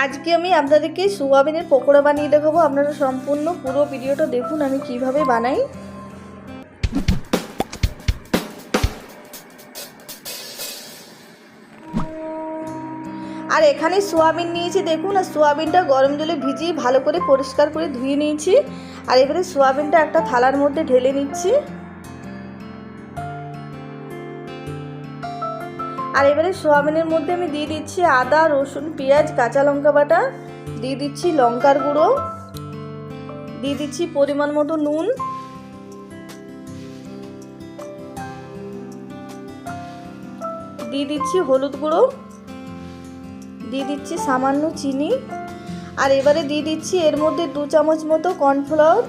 আজকে আমি আপনাদেরকে সোয়াবিনের পকোড়া বানিয়ে দেখাবো। আপনারা সম্পূর্ণ পুরো ভিডিওটা দেখুন, আমি কীভাবে বানাই। আর এখানে সোয়াবিন নিয়েছি, দেখুন, আর সোয়াবিনটা গরম জলে ভিজিয়ে ভালো করে পরিষ্কার করে ধুয়ে নিয়েছি। আর এবারে সোয়াবিনটা একটা থালার মধ্যে ঢেলে নিচ্ছি। আর এবারে সোয়াবিনের মধ্যে আমি দিয়ে দিচ্ছি আদা, রসুন, পেঁয়াজ, কাঁচা লঙ্কা বাটা। দিয়ে দিচ্ছি লঙ্কার গুঁড়ো। দিয়ে দিচ্ছি পরিমাণ মতো নুন। দিয়ে দিচ্ছি হলুদ গুঁড়ো। দিয়ে দিচ্ছি সামান্য চিনি। আর এবারে দিয়ে দিচ্ছি এর মধ্যে দু চামচ মতো কর্নফ্লাওয়ার।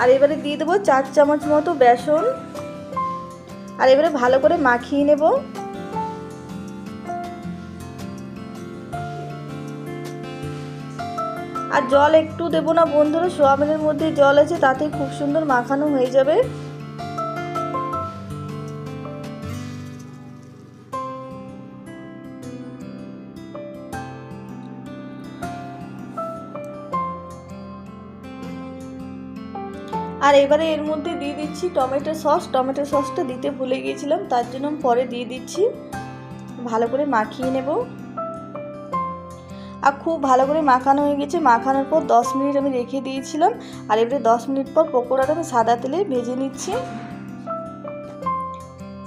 আর এবারে দিয়ে দেবো চার চামচ মতো বেসন। আর এবারে ভালো করে মাখিয়ে নেব। আর জল একটু দেবো না বন্ধুরা, সোয়াবিনের মধ্যে জল আছে, তাতে খুব সুন্দর মাখানো হয়ে যাবে। আর এবারে এর মধ্যে দিয়ে দিচ্ছি টমেটো সস, টমেটো সসটা দিতে ভুলে গিয়েছিলাম, তার জন্য পরে দিয়ে দিচ্ছি। ভালো করে মাখিয়ে নেব। আর খুব ভালো করে মাখানো হয়ে গেছে। মাখানোর পর দশ মিনিট আমি রেখে দিয়েছিলাম। আর এবারে দশ মিনিট পর পকোড়াটা আমি সাদা তেলে ভেজে নিচ্ছি।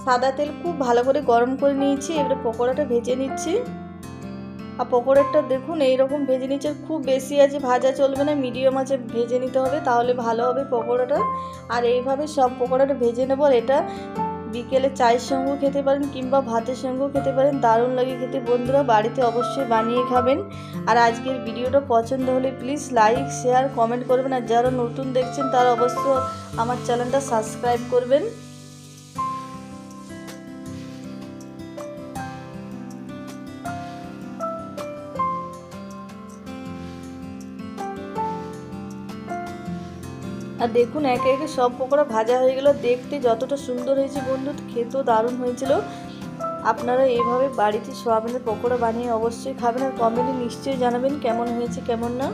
সাদা তেল খুব ভালো করে গরম করে নিয়েছি। এবারে পকোড়াটা ভেজে নিচ্ছি। আর পকোড়াটা দেখুন, এইরকম ভেজে নিচ্ছে খুব বেশি আছে, ভাজা চলবে না, মিডিয়াম আছে, ভেজে নিতে হবে, তাহলে ভালো হবে পকোড়াটা। আর এইভাবে সব পকোড়াটা ভেজে নেব। এটা বিকেলে চায়ের সঙ্গেও খেতে পারেন কিংবা ভাতের সঙ্গেও খেতে পারেন। দারুণ লাগে খেতে। বন্ধুরা, বাড়িতে অবশ্যই বানিয়ে খাবেন। আর আজকের ভিডিওটা পছন্দ হলে প্লিজ লাইক শেয়ার কমেন্ট করবেন। আর যারা নতুন দেখছেন, তারা অবশ্য আমার চ্যানেলটা সাবস্ক্রাইব করবেন। আর দেখুন, একে একে সব পকোড়া ভাজা হয়ে গেল। দেখতে যতটা সুন্দর হয়েছে বন্ধু, খেতেও দারুণ হয়েছিল। আপনারা এইভাবে বাড়িতে সোয়াবিনের পকোড়া বানিয়ে অবশ্যই খাবেন আর কমেন্টে নিশ্চয়ই জানাবেন কেমন হয়েছে, কেমন না।